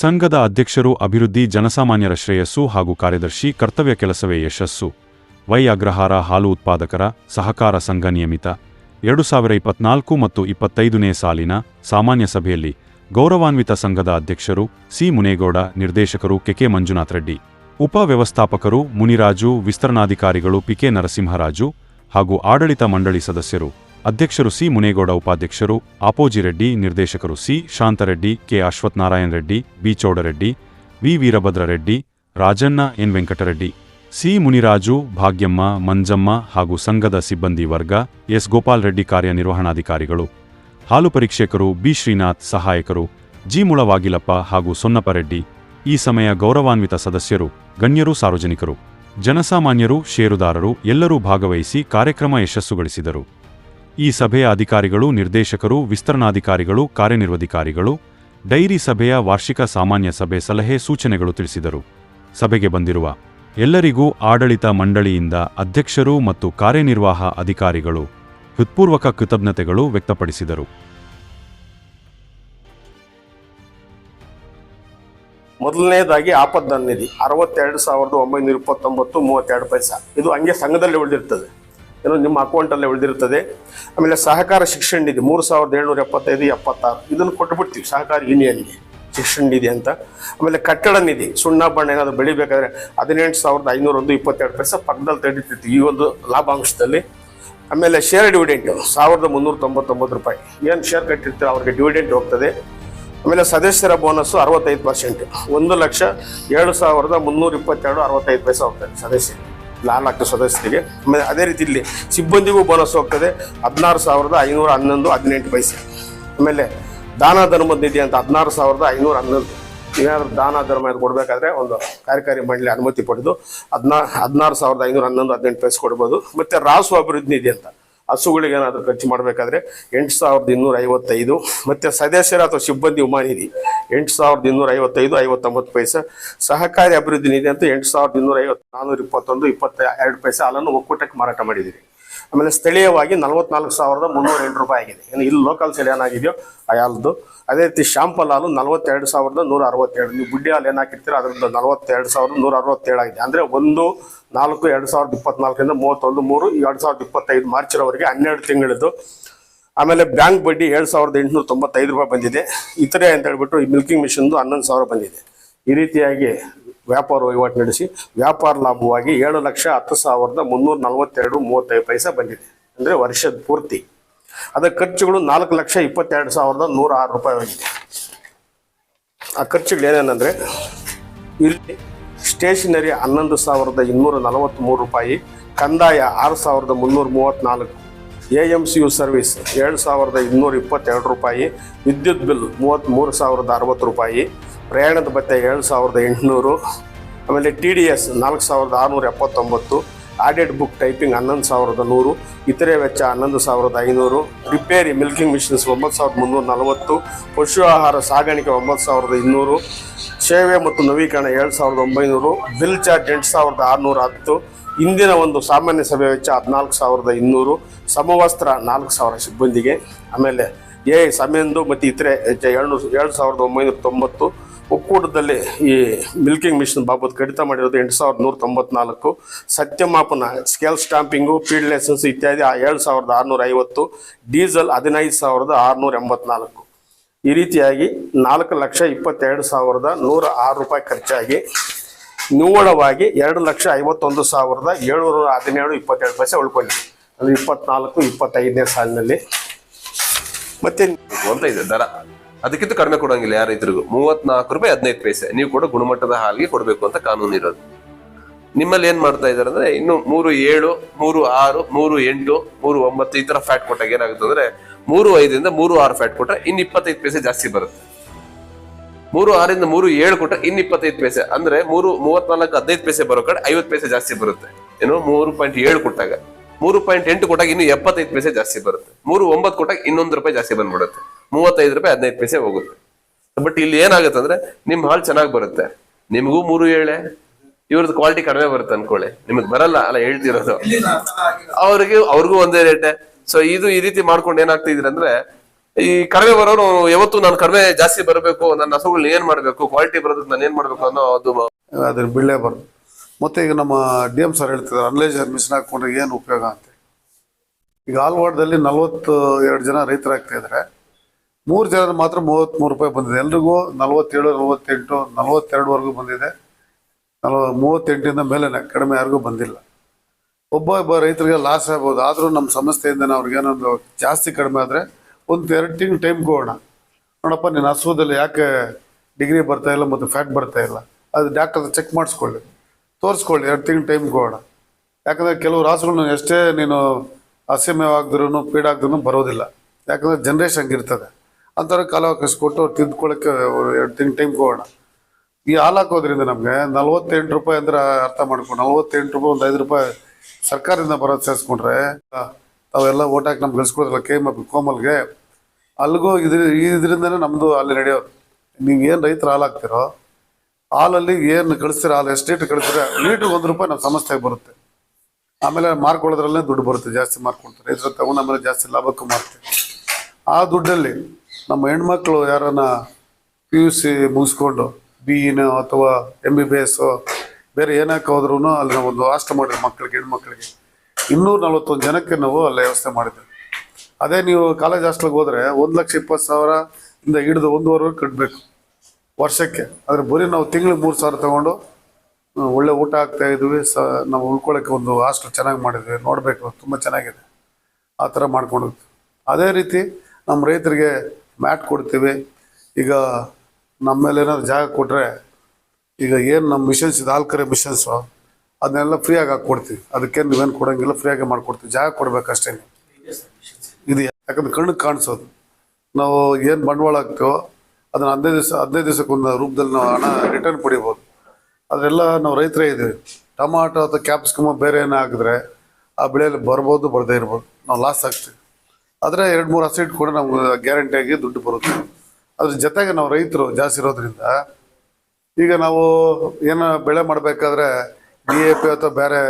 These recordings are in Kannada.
ಸಂಘದ ಅಧ್ಯಕ್ಷರು ಅಭಿವೃದ್ಧಿ ಜನಸಾಮಾನ್ಯರ ಶ್ರೇಯಸ್ಸು ಹಾಗೂ ಕಾರ್ಯದರ್ಶಿ ಕರ್ತವ್ಯ ಕೆಲಸವೇ ಯಶಸ್ಸು. ವೈ ಅಗ್ರಹಾರ ಹಾಲು ಉತ್ಪಾದಕರ ಸಹಕಾರ ಸಂಘ ನಿಯಮಿತ. ಎರಡು ಸಾವಿರ ಇಪ್ಪತ್ನಾಲ್ಕು ಮತ್ತು ಇಪ್ಪತ್ತೈದನೇ ಸಾಲಿನ ಸಾಮಾನ್ಯ ಸಭೆಯಲ್ಲಿ ಗೌರವಾನ್ವಿತ ಸಂಘದ ಅಧ್ಯಕ್ಷರು ಸಿ ಮುನೇಗೌಡ, ನಿರ್ದೇಶಕರು ಕೆಕೆ ಮಂಜುನಾಥ್ ರೆಡ್ಡಿ. ಉಪ ವ್ಯವಸ್ಥಾಪಕರು ಮುನಿರಾಜು, ವಿಸ್ತರಣಾಧಿಕಾರಿಗಳು ಪಿಕೆ ನರಸಿಂಹರಾಜು ಹಾಗೂ ಆಡಳಿತ ಮಂಡಳಿ ಸದಸ್ಯರು ಅಧ್ಯಕ್ಷರು ಸಿ. ಮುನೇಗೌಡ, ಉಪಾಧ್ಯಕ್ಷರು ಆಪೋಜಿ ರೆಡ್ಡಿ, ನಿರ್ದೇಶಕರು C. Shantareddy, K. Ashwathanarayana Reddy, B. Chowdareddy, V. Veerabhadra Reddy, Rajanna N. Venkatareddy, C. Muniraju, Bhagyamma, Manjamma ಹಾಗೂ ಸಂಘದ ಸಿಬ್ಬಂದಿ ವರ್ಗ, ಎಸ್. ಗೋಪಾಲ್ ರೆಡ್ಡಿ ಕಾರ್ಯನಿರ್ವಹಣಾಧಿಕಾರಿಗಳು, ಹಾಲು ಪರೀಕ್ಷಕರು, ಬಿ. ಶ್ರೀನಾಥ್ ಸಹಾಯಕರು, ಜಿ. ಮುಳವಾಗಿಲಪ್ಪ ಹಾಗೂ ಸೊನ್ನಪ್ಪರೆಡ್ಡಿ, ಈ ಸಮಯ ಗೌರವಾನ್ವಿತ ಸದಸ್ಯರು, ಗಣ್ಯರು, ಸಾರ್ವಜನಿಕರು, ಜನಸಾಮಾನ್ಯರು, ಷೇರುದಾರರು ಎಲ್ಲರೂ ಭಾಗವಹಿಸಿ ಕಾರ್ಯಕ್ರಮ ಯಶಸ್ಸುಗೊಳಿಸಿದರು. ಈ ಸಭೆಯ ಅಧಿಕಾರಿಗಳು, ನಿರ್ದೇಶಕರು, ವಿಸ್ತರಣಾಧಿಕಾರಿಗಳು ಕಾರ್ಯನಿರ್ವಧಿಕಾರಿಗಳು ಡೈರಿ ಸಭೆಯ ವಾರ್ಷಿಕ ಸಾಮಾನ್ಯ ಸಭೆ ಸಲಹೆ ಸೂಚನೆಗಳು ತಿಳಿಸಿದರು. ಸಭೆಗೆ ಬಂದಿರುವ ಎಲ್ಲರಿಗೂ ಆಡಳಿತ ಮಂಡಳಿಯಿಂದ ಅಧ್ಯಕ್ಷರು ಮತ್ತು ಕಾರ್ಯನಿರ್ವಾಹ ಅಧಿಕಾರಿಗಳು ಹೃತ್ಪೂರ್ವಕ ಕೃತಜ್ಞತೆಗಳು ವ್ಯಕ್ತಪಡಿಸಿದರು. ಮೊದಲನೇದಾಗಿ ಆಪದ ನಿಧಿ, ಅರವತ್ತೆರಡು ಸಾವಿರದ ಒಂಬೈನೂರ ಇಪ್ಪತ್ತೊಂಬತ್ತು ಮೂವತ್ತೆರಡು ಪೈಸಾ. ಇದು ಹಂಗೆ ಸಂಘದಲ್ಲಿ ಉಳಿದಿರ್ತದೆ. ಏನು ನಿಮ್ಮ ಅಕೌಂಟಲ್ಲೇ ಉಳಿದಿರ್ತದೆ ಆಮೇಲೆ ಸಹಕಾರ ಶಿಕ್ಷಣ ನಿಧಿ ಮೂರು ಸಾವಿರದ ಏಳ್ನೂರ ಎಪ್ಪತ್ತೈದು, ಎಪ್ಪತ್ತಾರು. ಇದನ್ನು ಕೊಟ್ಬಿಡ್ತೀವಿ ಸಹಕಾರ ಯೂನಿಯನ್ಗೆ ಶಿಕ್ಷಣ ನಿಧಿ ಅಂತ. ಆಮೇಲೆ ಕಟ್ಟಡ ನಿಧಿ, ಸುಣ್ಣ ಬಣ್ಣ ಏನಾದರೂ ಬೆಳಿಬೇಕಾದ್ರೆ ಹದಿನೆಂಟು ಸಾವಿರದ ಐನೂರೊಂದು ಇಪ್ಪತ್ತೆರಡು ಪೈಸೆ ಪಕ್ಕದಲ್ಲಿ ತೆಡಿತಿರ್ತೀವಿ ಈ ಒಂದು ಲಾಭಾಂಶದಲ್ಲಿ. ಆಮೇಲೆ ಶೇರ್ ಡಿವಿಡೆಂಟ್ ಸಾವಿರದ ಮುನ್ನೂರ ತೊಂಬತ್ತೊಂಬತ್ತು ರೂಪಾಯಿ. ಏನು ಶೇರ್ ಕಟ್ಟಿರ್ತೀರ ಅವ್ರಿಗೆ ಡಿವಿಡೆಂಟ್ ಹೋಗ್ತದೆ. ಆಮೇಲೆ ಸದಸ್ಯರ ಬೋನಸ್ಸು ಅರವತ್ತೈದು ಪರ್ಸೆಂಟ್ ಒಂದು ಲಕ್ಷ ಏಳು ಸಾವಿರದ ಮುನ್ನೂರ ಇಪ್ಪತ್ತೆರಡು ಅರವತ್ತೈದು ಪೈಸೆ ಹೋಗ್ತದೆ ಸದಸ್ಯರು ನಾಲ್ಕು ಸದಸ್ಯರಿಗೆ. ಆಮೇಲೆ ಅದೇ ರೀತಿ ಇಲ್ಲಿ ಸಿಬ್ಬಂದಿಗೂ ಬೋನಸ್ ಹೋಗ್ತದೆ. ಹದಿನಾರು ಸಾವಿರದ ಐನೂರ ಹನ್ನೊಂದು, ಹದಿನೆಂಟು ಪೈಸೆ. ಆಮೇಲೆ ದಾನ ಧರ್ಮದ ನಿಧಿ ಅಂತ ಹದಿನಾರು ಸಾವಿರದ ಐನೂರ ಹನ್ನೊಂದು. ಏನಾದರೂ ದಾನ ಧರ್ಮ ಅಂತ ಕೊಡಬೇಕಾದ್ರೆ ಒಂದು ಕಾರ್ಯಕಾರಿ ಮಂಡಳಿ ಅನುಮತಿ ಪಡೆದು ಹದಿನಾ, ಹದಿನಾರು ಸಾವಿರದ ಐನೂರ ಹನ್ನೊಂದು, ಹದಿನೆಂಟು ಪೈಸೆ ಕೊಡ್ಬೋದು. ಮತ್ತು ರಾಸು ಅಭಿವೃದ್ಧಿ ನಿಧಿ ಅಂತ. ಹಸುಗಳಿಗೆ ಏನಾದರೂ ಖರ್ಚು ಮಾಡಬೇಕಾದ್ರೆ ಎಂಟು ಸಾವಿರದ ಇನ್ನೂರ ಐವತ್ತೈದು. ಮತ್ತು ಸದಸ್ಯರ ಅಥವಾ ಸಿಬ್ಬಂದಿ ಉಮಾನಿಧಿ, ಎಂಟು ಸಾವಿರದ ಇನ್ನೂರ ಐವತ್ತೈದು, ಐವತ್ತೊಂಬತ್ತು ಪೈಸೆ. ಸಹಕಾರಿ ಅಭಿವೃದ್ಧಿ ನಿಧಿ ಅಂತ ಎಂಟು ಸಾವಿರದ ಇನ್ನೂರ ಐವತ್ತು ನಾನ್ನೂರ ಇಪ್ಪತ್ತೊಂದು ಇಪ್ಪತ್ತ ಎರಡು ಪೈಸೆ. ಹಾಲನ್ನು ಒಕ್ಕೂಟಕ್ಕೆ ಮಾರಾಟ ಮಾಡಿದ್ದೀರಿ. ಆಮೇಲೆ ಸ್ಥಳೀಯವಾಗಿ ನಲವತ್ನಾಲ್ಕು ಸಾವಿರದ ಮುನ್ನೂರ ಎಂಟು ರೂಪಾಯಿ ಆಗಿದೆ. ಏನು ಇಲ್ಲಿ ಲೋಕಲ್ ಸೈಡ್ ಏನಾಗಿದೆಯೋ ಅಯಾಲ್ದು ಅದೇ ರೀತಿ ಶಾಂಪಲ್ ಹಾಲು ನಲವತ್ತೆರಡು ಸಾವಿರದ ನೂರ ಅರವತ್ತೆರಡು ನೀವು ಬುಡ್ಡಿ ಹಾಲು ಏನು ಅದರದ್ದು ನಲವತ್ತೆರಡು ಸಾವಿರದ ನೂರ ಅರವತ್ತೇಳು ಆಗಿದೆ ಅಂದರೆ ಒಂದು, ನಾಲ್ಕು, ಎರಡು ಸಾವಿರದ ಇಪ್ಪತ್ನಾಲ್ಕರಿಂದ ಮೂವತ್ತೊಂದು, ಮೂರು ಎರಡು ಸಾವಿರದ ಇಪ್ಪತ್ತೈದು ಮಾರ್ಚ್ರವರೆಗೆ ಹನ್ನೆರಡು ತಿಂಗಳದ್ದು. ಆಮೇಲೆ ಬ್ಯಾಂಕ್ ಬಡ್ಡಿ ಏಳು ಸಾವಿರದ ಎಂಟುನೂರ ತೊಂಬತ್ತೈದು ರೂಪಾಯಿ ಬಂದಿದೆ. ಇತರೆ ಅಂತ ಹೇಳ್ಬಿಟ್ಟು ಈ ಮಿಲ್ಕಿಂಗ್ ಮಿಷನ್ದು ಹನ್ನೊಂದು ಸಾವಿರ ಬಂದಿದೆ. ಈ ರೀತಿಯಾಗಿ ವ್ಯಾಪಾರ ವಹಿವಾಟು ನಡೆಸಿ ವ್ಯಾಪಾರ ಲಾಭವಾಗಿ ಏಳು ಲಕ್ಷ ಹತ್ತು ಸಾವಿರದ ಮುನ್ನೂರ ನಲವತ್ತೆರಡು ಮೂವತ್ತೈದು ಪೈಸೆ ಬಂದಿದೆ. ಅಂದರೆ ವರ್ಷದ ಪೂರ್ತಿ. ಅದರ ಖರ್ಚುಗಳು ನಾಲ್ಕು ಲಕ್ಷ ಇಪ್ಪತ್ತೆರಡು ಸಾವಿರದ ನೂರ ಆರು ರೂಪಾಯಿ ಆಗಿದೆ ಆ ಖರ್ಚುಗಳು ಏನೇನಂದರೆ, ಇಲ್ಲಿ ಸ್ಟೇಷನರಿ ಹನ್ನೊಂದು ಸಾವಿರದ ಇನ್ನೂರ ನಲವತ್ತ್ಮೂರು ರೂಪಾಯಿ, ಕಂದಾಯ ಆರು ಸಾವಿರದ ಮುನ್ನೂರ ಮೂವತ್ತ್ನಾಲ್ಕು A M C U service ಏಳು ಸಾವಿರದ ಇನ್ನೂರ ಇಪ್ಪತ್ತೆರಡು ರೂಪಾಯಿ, ವಿದ್ಯುತ್ ಬಿಲ್ ಮೂವತ್ತ್ಮೂರು ಸಾವಿರದ ಅರವತ್ತು ರೂಪಾಯಿ ಪ್ರಯಾಣದ ಭತ್ಯೆ ಏಳು ಸಾವಿರದ ಎಂಟುನೂರು, ಆಮೇಲೆ ಟಿ ಡಿ ಎಸ್ ನಾಲ್ಕು ಸಾವಿರದ ಆರುನೂರ ಎಪ್ಪತ್ತೊಂಬತ್ತು ಆಡೆಡ್ ಬುಕ್ ಟೈಪಿಂಗ್ ಹನ್ನೊಂದು ಸಾವಿರದ ನೂರು, ಇತರೆ ವೆಚ್ಚ ಹನ್ನೊಂದು ಸಾವಿರದ ಐನೂರು ರಿಪೇರಿ ಮಿಲ್ಕಿಂಗ್ ಮಿಷಿನ್ಸ್ ಒಂಬತ್ತು ಸಾವಿರದ ಮುನ್ನೂರ ನಲವತ್ತು, ಪಶು ಆಹಾರ ಸಾಗಾಣಿಕೆ ಒಂಬತ್ತು ಸಾವಿರದ ಇನ್ನೂರು, ಸೇವೆ ಮತ್ತು ನವೀಕರಣ ಏಳು ಸಾವಿರದ ಒಂಬೈನೂರು ಬಿಲ್ ಚಾರ್ಜ್ ಎಂಟು ಸಾವಿರದ ಆರುನೂರ ಹತ್ತು, ಇಂದಿನ ಒಂದು ಸಾಮಾನ್ಯ ಸಭೆ ವೆಚ್ಚ ಹದಿನಾಲ್ಕು ಸಾವಿರದ ಇನ್ನೂರು, ಸಮವಸ್ತ್ರ ನಾಲ್ಕು ಸಾವಿರ ಸಿಬ್ಬಂದಿಗೆ, ಆಮೇಲೆ ಎ ಸಮೆಂದು ಮತ್ತು ಇತರೆ ಏಳ್ನೂರು ಏಳು ಸಾವಿರದ ಒಂಬೈನೂರ ತೊಂಬತ್ತು ಒಕ್ಕೂಟದಲ್ಲಿ ಈ ಮಿಲ್ಕಿಂಗ್ ಮಿಷನ್ ಬಾಬತ್ ಕಡಿತ ಮಾಡಿರೋದು ಎಂಟು ಸಾವಿರದ ನೂರ ತೊಂಬತ್ನಾಲ್ಕು. ಸತ್ಯಮಾಪನ ಸ್ಕೇಲ್ ಸ್ಟಾಂಪಿಂಗು ಫೀಲ್ಡ್ ಲೈಸೆನ್ಸ್ ಇತ್ಯಾದಿ ಏಳು ಸಾವಿರದ ಆರುನೂರ ಐವತ್ತು, ಡೀಸೆಲ್ ಹದಿನೈದು ಸಾವಿರದ ಆರುನೂರ ಎಂಬತ್ನಾಲ್ಕು. ಈ ರೀತಿಯಾಗಿ ನಾಲ್ಕು ಲಕ್ಷ ಇಪ್ಪತ್ತೆರಡು ಸಾವಿರದ ನೂರ ಆರು ರೂಪಾಯಿ ಖರ್ಚಾಗಿ ನಿವ್ವಳವಾಗಿ ಎರಡು ಲಕ್ಷ ಐವತ್ತೊಂದು ಸಾವಿರದ ಏಳುನೂರ ಹದಿನೇಳು ಇಪ್ಪತ್ತೆರಡು ಪೈಸೆ ಉಳ್ಕೊಂಡಿದೆ. ಅಂದರೆ ಇಪ್ಪತ್ನಾಲ್ಕು, ಇಪ್ಪತ್ತೈದನೇ ಸಾಲಿನಲ್ಲಿ. ಮತ್ತೆ ಅಂತ ಇದೆ, ದರ. ಅದಕ್ಕಿಂತ ಕಡಿಮೆ ಕೊಡೋಂಗಿಲ್ಲ, ಯಾರ ರೈತರಿಗೂ? ಮೂವತ್ನಾಲ್ಕು ರೂಪಾಯಿ ಹದಿನೈದು ಪೈಸೆ. ನೀವು ಕೂಡ ಗುಣಮಟ್ಟದ ಹಾಲಿಗೆ ಕೊಡಬೇಕು ಅಂತ ಕಾನೂನು ಇರೋದು. ನಿಮ್ಮಲ್ಲಿ ಏನ್ ಮಾಡ್ತಾ ಇದಾರೆ ಅಂದ್ರೆ, ಇನ್ನು ಮೂರು ಏಳು, ಮೂರು ಆರು, ಮೂರು ಎಂಟು, ಮೂರು ಒಂಬತ್ತು ಈ ತರ ಫ್ಯಾಟ್ ಕೊಟ್ಟಾಗ ಏನಾಗುತ್ತೆ ಅಂದ್ರೆ, ಮೂರು ಐದರಿಂದ ಮೂರು ಆರು ಫ್ಯಾಟ್ ಕೊಟ್ರೆ ಇನ್ನು ಇಪ್ಪತ್ತೈದು ಪೈಸೆ ಜಾಸ್ತಿ ಬರುತ್ತೆ. ಮೂರು ಆರಿಂದ ಮೂರು ಏಳು ಕೊಟ್ರೆ ಇನ್ನು ಇಪ್ಪತ್ತೈದು ಪೈಸೆ. ಅಂದ್ರೆ ಮೂರು, ಮೂವತ್ನಾಲ್ಕು, ಹದಿನೈದು ಪೈಸೆ ಬರೋ ಕಡೆ ಐವತ್ತು ಪೈಸೆ ಜಾಸ್ತಿ ಬರುತ್ತೆ. ಏನು, ಮೂರು ಪಾಯಿಂಟ್ ಏಳು ಕೊಟ್ಟಾಗ. ಮೂರು ಪಾಯಿಂಟ್ ಎಂಟು ಕೊಟ್ಟಾಗ ಇನ್ನು ಎಪ್ಪತ್ತೈದು ಪೈಸೆ ಜಾಸ್ತಿ ಬರುತ್ತೆ. ಮೂರು ಒಂಬತ್ತು ಕೊಟ್ಟಾಗ ಇನ್ನೊಂದು ರೂಪಾಯಿ ಜಾಸ್ತಿ ಬಂದ್ಬಿಡುತ್ತೆ. ಮೂವತ್ತೈದು ರೂಪಾಯಿ ಹದಿನೈದು ಪೈಸೆ ಹೋಗುತ್ತೆ. ಬಟ್ ಇಲ್ಲಿ ಏನಾಗುತ್ತೆ ಅಂದ್ರೆ ನಿಮ್ ಹಾಲ್ ಚೆನ್ನಾಗಿ ಬರುತ್ತೆ. ನಿಮಗೂ ಮೂರು ಏಳೆ, ಇವ್ರದ್ದು ಕ್ವಾಲಿಟಿ ಕಡಿಮೆ ಬರುತ್ತೆ ಅನ್ಕೊಳ್ಳಿ. ನಿಮಗ್ ಬರಲ್ಲ ಅಲ್ಲ ಹೇಳ್ತಿರೋದು. ಅವ್ರಿಗೆ, ಅವ್ರಿಗೂ ಒಂದೇ ರೇಟೆ ಸೊ ಇದು ಈ ರೀತಿ ಮಾಡ್ಕೊಂಡು ಏನಾಗ್ತಿದ್ರಂದ್ರೆ ಈ ಕಡಿಮೆ ಬರೋರು ಯಾವತ್ತು ನಾನು ಕಡಿಮೆ ಜಾಸ್ತಿ ಬರಬೇಕು, ನನ್ನ ಹಸುಗಳನ್ನ ಏನ್ ಮಾಡ್ಬೇಕು ಕ್ವಾಲಿಟಿ ಬರೋದಕ್ಕೆ ನಾನು ಏನ್ ಮಾಡ್ಬೇಕು ಅನ್ನೋ ಅದು ಅದ್ರ ಬೀಳಲೇಬಾರ್ದು ಮತ್ತೆ ಈಗ ನಮ್ಮ ಡಿ ಎಂ ಸರ್ ಹೇಳ್ತಿದ್ದಾರೆ ಅನ್ಲೇಜರ್ ಮಿಷನ್ ಹಾಕೊಂಡ್ರೆ ಏನು ಉಪಯೋಗ ಅಂತ. ಈಗ ಆಲ್ವಾಡ್ದಲ್ಲಿ ನಲ್ವತ್ತು ಎರಡು ಜನ ರೈತರಾಗ್ತಾ ಇದ್ದಾರೆ ಮೂರು ಜನ ಮಾತ್ರ ಮೂವತ್ತ್ಮೂರು ರೂಪಾಯಿ ಬಂದಿದೆ. ಎಲ್ರಿಗೂ ನಲವತ್ತೇಳು, ನಲವತ್ತೆಂಟು, ನಲವತ್ತೆರಡುವರೆಗೂ ಬಂದಿದೆ. ನಲ್ವ, ಮೂವತ್ತೆಂಟಿಂದ ಮೇಲೆ ಕಡಿಮೆ ಯಾರಿಗೂ ಬಂದಿಲ್ಲ. ಒಬ್ಬ ಒಬ್ಬ ರೈತರಿಗೆ ಲಾಸ್ ಆಗ್ಬೋದು. ಆದರೂ ನಮ್ಮ ಸಂಸ್ಥೆಯಿಂದ ಅವ್ರಿಗೇನೊಂದು ಜಾಸ್ತಿ ಕಡಿಮೆ ಆದರೆ ಒಂದು ಎರಡು ತಿಂಗಳು ಟೈಮ್ ಕೊಡೋಣ. ನೋಡಪ್ಪ ನಿನ್ನ ಹಸುವುದಲ್ಲಿ ಯಾಕೆ ಡಿಗ್ರಿ ಬರ್ತಾ ಇಲ್ಲ ಮತ್ತು ಫ್ಯಾಟ್ ಬರ್ತಾ ಇಲ್ಲ? ಅದು ಡಾಕ್ಟರ್ ಚೆಕ್ ಮಾಡಿಸ್ಕೊಳ್ಳಿ. ತೋರಿಸ್ಕೊಳ್ಳಿ, ಎರಡು ತಿಂಗಳು ಟೈಮ್ ಕೊಡೋಣ. ಯಾಕಂದರೆ ಕೆಲವು ರಾಸುಗಳನ್ನ ಎಷ್ಟೇ ನೀನು ಅಸಮ್ಯವಾಗದ್ರೂ ಪೀಡಾಗ್ದ್ರೂ ಬರೋದಿಲ್ಲ. ಯಾಕಂದರೆ ಜನ್ರೇಷನ್ ಹಂಗಿರ್ತದೆ. ಅಂಥವ್ರ ಕಾಲಾವಕಾಶ ಕೊಟ್ಟು ಅವ್ರು ಎರಡು ತಿಂಗ್ ಟೈಮ್ ಹೋಗೋಣ ಈ ಹಾಲು ಹಾಕೋದ್ರಿಂದ ನಮಗೆ ನಲ್ವತ್ತೆಂಟು ರೂಪಾಯಿ ಅಂದ್ರೆ ಅರ್ಥ ಮಾಡ್ಕೊಂಡು ನಲ್ವತ್ತೆಂಟು ರೂಪಾಯಿ ಒಂದು ಐದು ರೂಪಾಯಿ ಸರ್ಕಾರದಿಂದ ಬರೋದು ಸೇರಿಸ್ಕೊಂಡ್ರೆ ಅವೆಲ್ಲ ಓಟ್ ಹಾಕಿ ನಮ್ಗೆ ಗಳಿಸ್ಕೊಡೋದಿಲ್ಲ ಕೆ ಎಂ ಕೋಮಲ್ಗೆ ಅಲ್ಲಿಗೂ ಇದ್ರ ಇದರಿಂದನೇ ನಮ್ಮದು ಅಲ್ಲಿ ನಡೆಯೋದು. ನೀವು ಏನು ರೈತರು ಹಾಲು ಹಾಕ್ತಿರೋ, ಹಾಲಲ್ಲಿ ಏನು ಕಳಿಸ್ತೀರ ಹಾಲು ಎಷ್ಟು ಲೀಟ್ರ್ ಕಳಿಸ್ತೀರ ಲೀಟ್ರಿಗೆ ಒಂದು ರೂಪಾಯಿ ನಮ್ಮ ಸಮಸ್ಯೆಗೆ ಬರುತ್ತೆ. ಆಮೇಲೆ ಮಾರ್ಕೊಳ್ಳೋದ್ರಲ್ಲೇ ದುಡ್ಡು ಬರುತ್ತೆ, ಜಾಸ್ತಿ ಮಾರ್ಕೊಳ್ತಾರೆ. ಇದ್ರ ತಗೊಂಡು ಆಮೇಲೆ ಜಾಸ್ತಿ ಲಾಭಕ್ಕೂ ಮಾರ್ತೀವಿ ಆ ದುಡ್ಡಲ್ಲಿ ನಮ್ಮ ಹೆಣ್ಮಕ್ಳು ಯಾರನ್ನ ಪಿ ಯು ಸಿ ಮುಗಿಸ್ಕೊಂಡು ಬಿ ಇನೋ ಅಥವಾ ಎಂ ಬಿ ಬಿ ಎಸ್ ಬೇರೆ ಏನಕ್ಕೆ ಹೋದ್ರೂ ಅಲ್ಲಿ ನಾವು ಒಂದು ಹಾಸ್ಟೆಲ್ ಮಾಡಿದ್ವಿ ಮಕ್ಕಳಿಗೆ, ಹೆಣ್ಮಕ್ಳಿಗೆ. ಇನ್ನೂರ ನಲವತ್ತೊಂದು ಜನಕ್ಕೆ ನಾವು ಅಲ್ಲಿ ವ್ಯವಸ್ಥೆ ಮಾಡಿದ್ವಿ. ಅದೇ ನೀವು ಕಾಲೇಜ್ ಹಾಸ್ಟೆಲ್ಗೆ ಹೋದರೆ ಒಂದು ಲಕ್ಷ ಇಪ್ಪತ್ತು ಸಾವಿರ ಇಂದ ಹಿಡಿದು ಒಂದೂವರೆವರೆಗೆ ಕಟ್ಟಬೇಕು ವರ್ಷಕ್ಕೆ. ಆದರೆ ಬರೀ ನಾವು ತಿಂಗಳಿಗೆ ಮೂರು ಸಾವಿರ ತಗೊಂಡು ಒಳ್ಳೆ ಊಟ ಆಗ್ತಾ ಇದ್ವಿ, ಸ, ನಾವು ಉಳ್ಕೊಳ್ಳೋಕ್ಕೆ ಒಂದು ಹಾಸ್ಟೆಲ್ ಚೆನ್ನಾಗಿ ಮಾಡಿದ್ವಿ. ನೋಡಬೇಕು, ತುಂಬ ಚೆನ್ನಾಗಿದೆ. ಆ ಥರ ಮಾಡ್ಕೊಂಡು ಅದೇ ರೀತಿ ನಮ್ಮ ರೈತರಿಗೆ ಮ್ಯಾಟ್ ಕೊಡ್ತೀವಿ. ಈಗ ನಮ್ಮ ಮೇಲೆ ಏನಾದ್ರು ಜಾಗ ಕೊಟ್ಟರೆ ಈಗ ಏನು ನಮ್ಮ ಮಿಷನ್ಸ್ ಇದೆ, ಆಲ್ಕರೆ ಮಿಷನ್ಸು ಅದನ್ನೆಲ್ಲ ಫ್ರೀಯಾಗಿ ಹಾಕ್ಕೊಡ್ತೀವಿ ಅದಕ್ಕೇನು ನೀವೇನು ಕೊಡೋಂಗಿಲ್ಲ ಫ್ರೀಯಾಗಿ ಮಾಡ್ಕೊಡ್ತೀವಿ ಜಾಗ ಕೊಡ್ಬೇಕಷ್ಟೇ. ಇದು ಯಾಕಂದ್ರೆ ಕಣ್ಣಿಗೆ ಕಾಣಿಸೋದು. ನಾವು ಏನು ಬಂಡವಾಳ ಹಾಕ್ತೀವೋ, ಅದನ್ನ ಹದಿನೈದು ದಿವಸ, ಹದಿನೈದು ದಿವಸಕ್ಕೊಂದು ರೂಪದಲ್ಲಿ ನಾವು ಹಣ ರಿಟರ್ನ್ ಪಡಿಬೋದು. ಅದೆಲ್ಲ ನಾವು ರೈತರೇ ಇದ್ದೀವಿ. ಟೊಮಾಟೊ ಅಥವಾ ಕ್ಯಾಪ್ಸಿಕಮ್ ಬೇರೆ ಏನೋ ಆ ಬೆಳೆಯಲ್ಲಿ ಬರ್ಬೋದು, ಬರದೇ ಇರ್ಬೋದು. ನಾವು ಲಾಸ್ ಆಗ್ತೀವಿ. ಆದರೆ ಎರಡು ಮೂರು ಹಸಿ ಕೂಡ ನಮ್ಗೆ ಗ್ಯಾರಂಟಿಯಾಗಿ ದುಡ್ಡು ಬರುತ್ತೆ. ಅದ್ರ ಜೊತೆಗೆ ನಾವು ರೈತರು ಜಾಸ್ತಿ ಇರೋದ್ರಿಂದ ಈಗ ನಾವು ಏನೋ ಬೆಳೆ ಮಾಡಬೇಕಾದ್ರೆ ಡಿ ಎ ಪಿ ಅಥವಾ ಬೇರೆ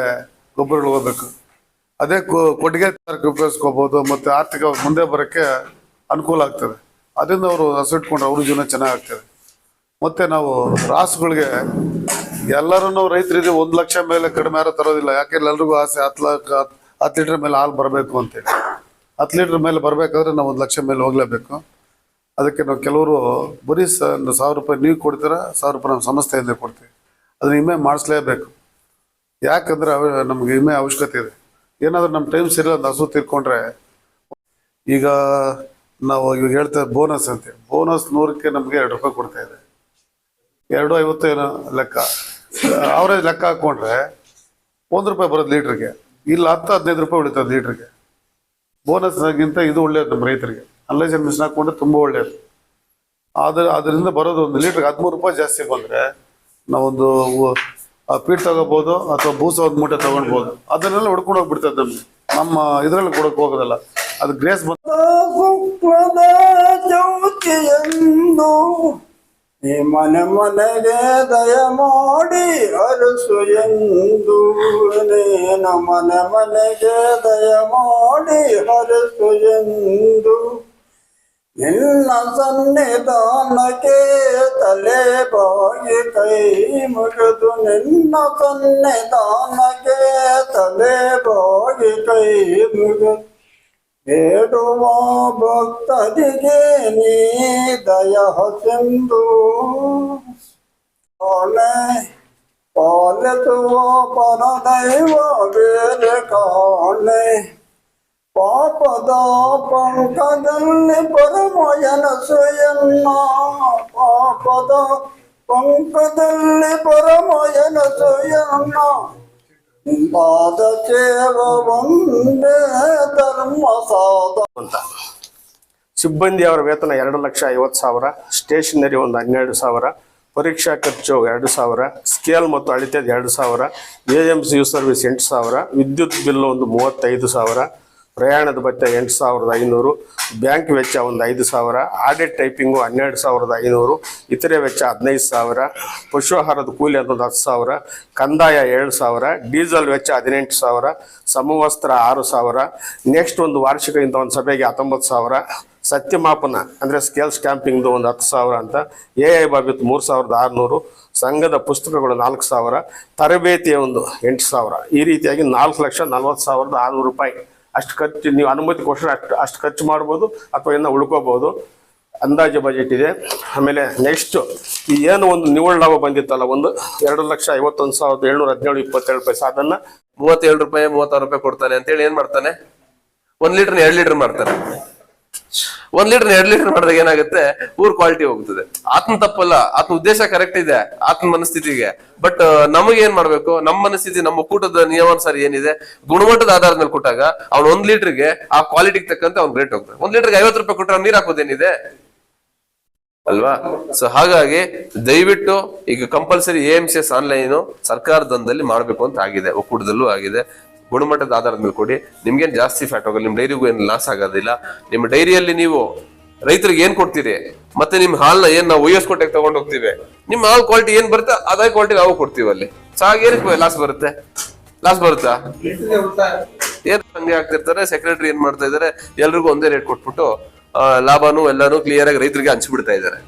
ಗೊಬ್ಬರಗಳು ಹೋಗ್ಬೇಕು. ಅದೇ ಕೊಟ್ಟಿಗೆ ಉಪಯೋಗಿಸ್ಕೋಬೋದು ಮತ್ತು ಆರ್ಥಿಕ ಮುಂದೆ ಬರೋಕ್ಕೆ ಅನುಕೂಲ ಆಗ್ತದೆ. ಅದರಿಂದ ಅವರು ಹಸಿಟ್ಕೊಂಡ್ರೆ ಅವ್ರ ಜೀವನ ಚೆನ್ನಾಗಾಗ್ತದೆ ಮತ್ತು ನಾವು ರಾಸುಗಳಿಗೆ ಎಲ್ಲರೂ ರೈತರಿಗೆ ಒಂದು ಲಕ್ಷ ಮೇಲೆ ಕಡಿಮೆ ಯಾರು ತರೋದಿಲ್ಲ. ಯಾಕೆಂದ್ರೆ ಎಲ್ರಿಗೂ ಆಸೆ ಹತ್ತು ಲಕ್ಷ ಹತ್ತು ಲೀಟ್ರ್ ಮೇಲೆ ಹಾಲು ಬರಬೇಕು ಅಂತೇಳಿ. ಹತ್ತು ಲೀಟ್ರ್ ಮೇಲೆ ಬರಬೇಕಾದ್ರೆ ನಾವು ಒಂದು ಲಕ್ಷ ಮೇಲೆ ಹೋಗಲೇಬೇಕು. ಅದಕ್ಕೆ ನಾವು ಕೆಲವರು ಬರೀ ಸ ಸಾವಿರ ರೂಪಾಯಿ ನೀವು ಕೊಡ್ತೀರಾ, ಸಾವಿರ ರೂಪಾಯಿ ನಮ್ಮ ಸಂಸ್ಥೆಯಿಂದ ಕೊಡ್ತೀವಿ. ಅದನ್ನ ವಿಮೆ ಮಾಡಿಸ್ಲೇಬೇಕು. ಯಾಕಂದರೆ ಅವ ನಮ್ಗೆ ವಿಮೆ ಅವಶ್ಯಕತೆ ಇದೆ. ಏನಾದರೂ ನಮ್ಮ ಟೈಮ್ ಸರಿ ಒಂದು ಹಸು ತೀರ್ಕೊಂಡ್ರೆ, ಈಗ ನಾವು ಇವಾಗ ಹೇಳ್ತಾ ಬೋನಸ್ ಅಂತೆ ಬೋನಸ್ ನೂರಕ್ಕೆ ನಮಗೆ ಎರಡು ರೂಪಾಯಿ ಕೊಡ್ತಾ ಇದೆ. ಎರಡು ಐವತ್ತು ಏನೋ ಲೆಕ್ಕ. ಅವರೇಜ್ ಲೆಕ್ಕ ಹಾಕ್ಕೊಂಡ್ರೆ ಒಂದು ರೂಪಾಯಿ ಬರೋದು ಲೀಟ್ರಿಗೆ. ಇಲ್ಲ ಹತ್ತು ಹದಿನೈದು ರೂಪಾಯಿ ಉಳಿತದೆ ಲೀಟ್ರಿಗೆ. ಬೋನಸ್ಗಿಂತ ಇದು ಒಳ್ಳೆಯದು ನಮ್ಮ ರೈತರಿಗೆ. ಅನ್ಲೈಸನ್ ಮಿಷನ್ ಹಾಕ್ಕೊಂಡ್ರೆ ತುಂಬ ಒಳ್ಳೆಯದು ಆದ್ರೆ ಅದರಿಂದ ಬರೋದು ಒಂದು ಲೀಟ್ರಿಗೆ ಹದಿಮೂರು ರೂಪಾಯಿ ಜಾಸ್ತಿ ಬಂದರೆ ನಾವೊಂದು ಪೀಟ್ ತಗೋಬೋದು ಅಥವಾ ಬೂಸ ಒಂದು ಮೂಟೆ ತಗೊಳ್ಬೋದು ಅದನ್ನೆಲ್ಲ ಹೊಡ್ಕೊಂಡು ಹೋಗ್ಬಿಡ್ತದೆ ನಮ್ಗೆ. ನಮ್ಮ ಇದರಲ್ಲಿ ಕೊಡೋಕೆ ಹೋಗೋದಲ್ಲ. ಅದು ಗ್ರೇಸ್ ಬಂದು నీ మనమనగే దయమోడి అరుసు ఎందు నేను మనమనగే దయమోడి అరుసు ఎందు నిన్న సన్నిధానకే తలే బాగి కై ముగదు నిన్న సన్నిధానకే తలే బాగి కై ముగదు ఏడుమో భక్తదిగే నీ దయ సింధు ఓలే పాలతువో పరదైవ వేరే కాలే పాపద పంకదల్ని పరమయన సుయన్న పాపద పంకదల్ని పరమయన సుయన్న ಅಂತ. ಸಿಬ್ಬಂದಿ ಅವರ ವೇತನ ಎರಡು ಲಕ್ಷ ಐವತ್ತು ಸಾವಿರ, ಸ್ಟೇಷನರಿ ಒಂದು ಹನ್ನೆರಡು ಸಾವಿರ, ಪರೀಕ್ಷಾ ಖರ್ಚು ಎರಡು ಸಾವಿರ, ಸ್ಕೇಲ್ ಮತ್ತು ಅಳತೆದು ಎರಡು ಸಾವಿರ, A M C U service ಎಂಟು ಸಾವಿರ, ವಿದ್ಯುತ್ ಬಿಲ್ ಒಂದು ಮೂವತ್ತೈದು ಸಾವಿರ ಪ್ರಯಾಣದ ಭತ್ಯ ಎಂಟು ಸಾವಿರದ ಐನೂರು, ಬ್ಯಾಂಕ್ ವೆಚ್ಚ ಒಂದು ಐದು ಸಾವಿರ, ಆಡಿಟ್ ಟೈಪಿಂಗು ಹನ್ನೆರಡು ಸಾವಿರದ ಐನೂರು, ಇತರೆ ವೆಚ್ಚ ಹದಿನೈದು ಸಾವಿರ ಪಶು ಆಹಾರದ ಕೂಲಿ ಅನ್ನೋದು ಹತ್ತು ಸಾವಿರ, ಕಂದಾಯ ಏಳು ಸಾವಿರ, ಡೀಸೆಲ್ ವೆಚ್ಚ ಹದಿನೆಂಟು ಸಾವಿರ, ಸಮವಸ್ತ್ರ ಆರು ಸಾವಿರ, ನೆಕ್ಸ್ಟ್ ಒಂದು ವಾರ್ಷಿಕ ಇಂಥ ಒಂದು ಸಭೆಗೆ ಹತ್ತೊಂಬತ್ತು ಸಾವಿರ, ಸತ್ಯಮಾಪನ ಅಂದರೆ ಸ್ಕೇಲ್ ಸ್ಟ್ಯಾಂಪಿಂಗ್ದು ಒಂದು ಹತ್ತು ಸಾವಿರ ಅಂತ, ಎ ಐ ಬಾಬಿತ್ ಮೂರು ಸಾವಿರದ ಆರುನೂರು, ಸಂಘದ ಪುಸ್ತಕಗಳು ನಾಲ್ಕು ಸಾವಿರ, ತರಬೇತಿಯ ಒಂದು ಎಂಟು ಸಾವಿರ. ಈ ರೀತಿಯಾಗಿ ನಾಲ್ಕು ಲಕ್ಷ ನಲ್ವತ್ತು ಸಾವಿರದ ಆರುನೂರು ರೂಪಾಯಿ. ಅಷ್ಟು ಖರ್ಚು, ನೀವು ಅನುಮತಿ ಕೊಟ್ಟರೆ ಅಷ್ಟು ಅಷ್ಟು ಖರ್ಚು ಮಾಡ್ಬೋದು ಅಥವಾ ಏನೋ ಉಳ್ಕೋಬೋದು. ಅಂದಾಜು ಬಜೆಟ್ ಇದೆ. ಆಮೇಲೆ ನೆಕ್ಸ್ಟು ಈ ಏನು ಒಂದು ನಿವ್ವಳ ಲಾಭ ಬಂದಿತ್ತಲ್ಲ, ಒಂದು ಎರಡು ಲಕ್ಷ ಐವತ್ತೊಂದು ಸಾವಿರದ ಏಳ್ನೂರ ಹದಿನೇಳು ಇಪ್ಪತ್ತೇಳು ರೂಪಾಯಿ. ಸಾಧನ ಮೂವತ್ತೇಳು ರೂಪಾಯಿ, ಮೂವತ್ತಾರು ರೂಪಾಯಿ ಕೊಡ್ತಾನೆ ಅಂತೇಳಿ ಏನು ಮಾಡ್ತಾನೆ? ಒಂದ್ ಲೀಟರ್ ಎರಡು ಲೀಟರ್ ಮಾಡ್ತಾನೆ. ಒಂದ್ ಲೀಟರ್, ಎರಡ್ ಲೀಟರ್ ಮಾಡಿದಾಗ ಏನಾಗುತ್ತೆ? ಊರ್ ಕ್ವಾಲಿಟಿ ಹೋಗ್ತದೆ. ಆತ್ಮ ತಪ್ಪಲ್ಲ, ಆತ್ಮ ಉದ್ದೇಶ ಕರೆಕ್ಟ್ ಇದೆ, ಆತ್ಮ ಮನಸ್ಥಿತಿಗೆ. ಬಟ್ ನಮಗೆ ಏನ್ ಮಾಡ್ಬೇಕು? ನಮ್ಮ ಮನಸ್ಥಿತಿ, ನಮ್ಮ ಕೂಟದ ನಿಯಮಾನುಸಾರ ಏನಿದೆ? ಗುಣಮಟ್ಟದ ಆಧಾರದ ಮೇಲೆ ಕೊಟ್ಟಾಗ ಅವ್ನು ಒಂದ್ ಲೀಟರ್ಗೆ ಆ ಕ್ವಾಲಿಟಿಗೆ ತಕ್ಕಂತೆ ಅವ್ನ್ ರೇಟ್ ಹೋಗ್ತದೆ ಒಂದ್ ಲೀಟರ್ಗೆ ಐವತ್ತು ರೂಪಾಯಿ ಕೊಟ್ಟರೆ ನೀರ್ ಹಾಕೋದೇನಿದೆ ಅಲ್ವಾ? ಸೊ ಹಾಗಾಗಿ ದಯವಿಟ್ಟು ಈಗ compulsory A M C S online ಸರ್ಕಾರದಂದಲ್ಲಿ ಮಾಡಬೇಕು ಅಂತ ಆಗಿದೆ. ಒಕ್ಕೂಟದಲ್ಲೂ ಆಗಿದೆ. ಗುಣಮಟ್ಟದ ಆಧಾರದ ಮೇಲೆ ಕೊಡಿ ನಿಮ್ಗೇನ್ ಜಾಸ್ತಿ ಫ್ಯಾಟ್ ಹೋಗಲ್ಲ ನಿಮ್ಮ ಡೈರಿಗೂ ಏನು ಲಾಸ್ ಆಗೋದಿಲ್ಲ. ನಿಮ್ಮ ಡೈರಿಯಲ್ಲಿ ನೀವು ರೈತರಿಗೆ ಏನ್ ಕೊಡ್ತೀರಿ? ಮತ್ತೆ ನಿಮ್ ಹಾಲ್ನ ಏನ್ ನಾವು ಒಯ್ಯಸ್ ಕೊಟ್ಟೆ ತಗೊಂಡ್ ಹೋಗ್ತೀವಿ? ನಿಮ್ಮ ಹಾಲ್ ಕ್ವಾಲಿಟಿ ಏನ್ ಬರುತ್ತೆ? ಅದೇ ಕ್ವಾಲಿಟಿ ನಾವು ಕೊಡ್ತೀವಿ ಅಲ್ಲಿ. ಸೊ ಹಾಗೆ ಏನಕ್ಕೆ ಲಾಸ್ ಬರುತ್ತೆ? ಲಾಸ್ ಬರುತ್ತಾ? ಏನ್ ಹಂಗೆ ಆಗ್ತಿರ್ತಾರೆ? ಸೆಕ್ರೆಟರಿ ಏನ್ ಮಾಡ್ತಾ ಇದ್ದಾರೆ ಎಲ್ರಿಗೂ ಒಂದೇ ರೇಟ್ ಕೊಟ್ಬಿಟ್ಟು ಲಾಭನೂ ಎಲ್ಲಾನು ಕ್ಲಿಯರ್ ಆಗಿ ರೈತರಿಗೆ ಹಂಚ್ಬಿಡ್ತಾ ಇದ್ದಾರೆ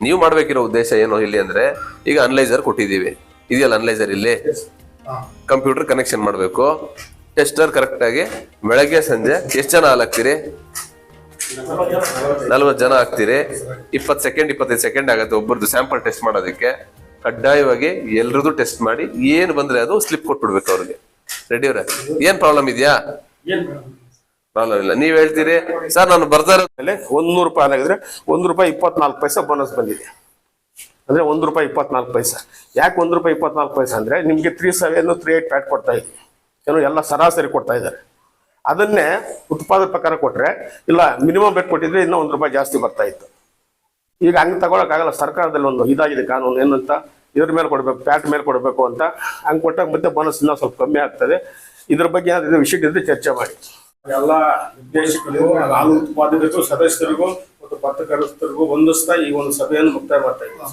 ನೀವು ಮಾಡ್ಬೇಕಿರೋ ಉದ್ದೇಶ ಏನು ಇಲ್ಲಿ ಅಂದ್ರೆ, ಈಗ ಅನಲೈಸರ್ ಕೊಟ್ಟಿದೀವಿ ಇದೆಯಲ್ಲ ಅನಲೈಸರ್ ಇಲ್ಲಿ? ಕಂಪ್ಯೂಟರ್ ಕನೆಕ್ಷನ್ ಮಾಡಬೇಕು. ಟೆಸ್ಟರ್ ಕರೆಕ್ಟ್ ಆಗಿ ಬೆಳಗ್ಗೆ ಸಂಜೆ ಎಷ್ಟು ಜನ ಹಾಲ್ ಹಾಕ್ತೀರಿ ನಲ್ವತ್ತು ಜನ ಹಾಕ್ತೀರಿ ಇಪ್ಪತ್ತು ಸೆಕೆಂಡ್ ಇಪ್ಪತ್ತೈದು ಸೆಕೆಂಡ್ ಆಗುತ್ತೆ ಒಬ್ಬರದ್ದು ಸ್ಯಾಂಪಲ್ ಟೆಸ್ಟ್ ಮಾಡೋದಕ್ಕೆ. ಕಡ್ಡಾಯವಾಗಿ ಎಲ್ರದ್ದು ಟೆಸ್ಟ್ ಮಾಡಿ ಏನು ಬಂದ್ರೆ ಅದು ಸ್ಲಿಪ್ ಕೊಟ್ಬಿಡ್ಬೇಕು ಅವ್ರಿಗೆ. ರೆಡಿ ಅವ್ರೆ? ಏನ್ ಪ್ರಾಬ್ಲಮ್ ಇದೆಯಾ? ಪ್ರಾಬ್ಲಮ್ ಇಲ್ಲ. ನೀವ್ ಹೇಳ್ತೀರಿ ಸರ್ ನಾನು ಬರ್ತಾ ಇರೋದು ಮೇಲೆ ಒಂದು ನೂರು ರೂಪಾಯಿ ಆಗಿದ್ರೆ ಒಂದು ರೂಪಾಯಿ ಇಪ್ಪತ್ನಾಲ್ಕು ಪೈಸೆ ಬೋನಸ್ ಬಂದಿದೆ. ಅಂದರೆ ಒಂದು ರೂಪಾಯಿ ಇಪ್ಪತ್ನಾಲ್ಕು ಪೈಸೆ. ಯಾಕೆ ಒಂದು ರೂಪಾಯಿ ಇಪ್ಪತ್ನಾಲ್ಕು ಪೈಸೆ ಅಂದರೆ ನಿಮಗೆ three seven three eight fat ಕೊಡ್ತಾ ಇದ್ದೀವಿ ಏನೋ ಎಲ್ಲ ಸರಾಸರಿ ಕೊಡ್ತಾ ಇದ್ದಾರೆ. ಅದನ್ನೇ ಉತ್ಪಾದನೆ ಪ್ರಕಾರ ಕೊಟ್ಟರೆ ಇಲ್ಲ ಮಿನಿಮಮ್ ರೇಟ್ ಕೊಟ್ಟಿದ್ರೆ ಇನ್ನೂ ಒಂದು ರೂಪಾಯಿ ಜಾಸ್ತಿ ಬರ್ತಾ ಇತ್ತು. ಈಗ ಹಂಗೆ ತಗೊಳಕ್ಕಾಗಲ್ಲ, ಸರ್ಕಾರದಲ್ಲಿ ಒಂದು ಇದಾಗಿದೆ ಕಾನೂನು ಏನಂತ, ಇದ್ರ ಮೇಲೆ ಕೊಡಬೇಕು ಪ್ಯಾಟ್ ಮೇಲೆ ಕೊಡಬೇಕು ಅಂತ ಹಂಗೆ ಕೊಟ್ಟಾಗ ಮತ್ತೆ ಬೋನಸ್ ಇನ್ನೂ ಸ್ವಲ್ಪ ಕಮ್ಮಿ ಆಗ್ತದೆ. ಇದ್ರ ಬಗ್ಗೆ ಏನಾದ್ರು ವಿಷಯ ಇದ್ರೆ ಚರ್ಚೆ ಮಾಡಿ. ಎಲ್ಲ ನಿರ್ದೇಶಕರಿಗೂ ಹಾಲು ಉತ್ಪಾದಕರಿಗೂ ಸದಸ್ಯರಿಗೂ ಮತ್ತು ಪತ್ರಕರ್ತರಿಗೂ ಹೊಂದಿಸ್ತಾ ಈ ಒಂದು ಸಭೆಯನ್ನು ಮುಕ್ತಾಯ ಮಾಡ್ತಾ ಇದ್ದೀವಿ